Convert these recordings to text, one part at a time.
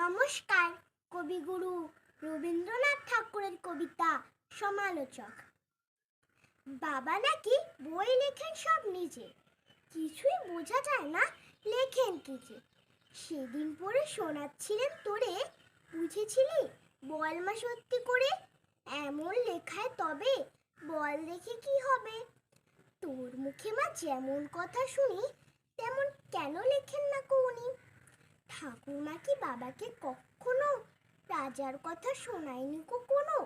নমস্কার, কবিগুরু রবীন্দ্রনাথ ঠাকুরের কবিতা সমালোচক। বাবা নাকি বই লেখেন সব নিজে, কিছুই বোঝা যায় না লেখেন কি যে। সেদিন পরে শোনাচ্ছিলেন তোরে, বুঝেছিলি? বল মা সত্যি করে, এমন লেখায় তবে বল দেখে কি হবে? তোর মুখে মা যেমন কথা শুনি, তেমন কেন লেখেন না কৌনি ঠাকুরমা কি বাবাকে কখনো রাজার কথা শোনায়নি কোনো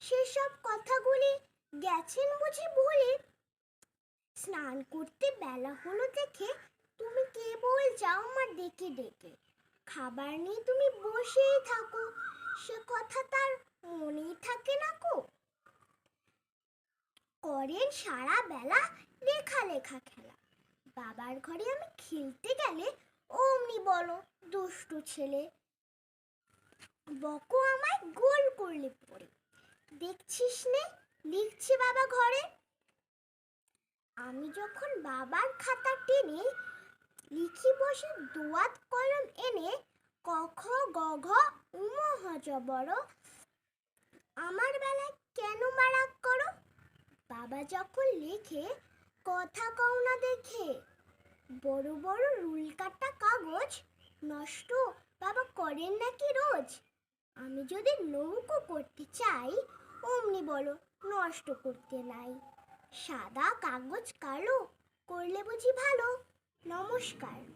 সেসব কথাগুলি গেছেন বুঝি বলে স্নান করতে বেলা হলো দেখে তুমি কেবল যাও মা ডেকে ডেকে। খাবার নিয়ে তুমি বসেই থাকো, সে কথা তার মনেই থাকে না কো। করেন সারা বেলা লেখা লেখা খেলা। বাবার ঘরে আমি খেলতে গেলে অমনি ছেলে। বকো আমায় গোল করলে পড়ে দেখছিস নে, লিখছি বাবা ঘরে। আমি যখন বাবার খাতা টেনে লিখি বসে দোয়াত কলম এনে, ক খ গ ঘ উম হ জ বড় আমার বেলায় কেন মারাক করো? বাবা যখন লেখে, কথা কও না দেখে। বড় বড় রুল কাটা কাগজ নষ্ট বাবা করেন নাকি রোজ? আমি যদি নৌকো করতে চাই, অমনি বলো, নষ্ট করতে নাই। সাদা কাগজ কালো, করলে বুঝি ভালো। নমস্কার।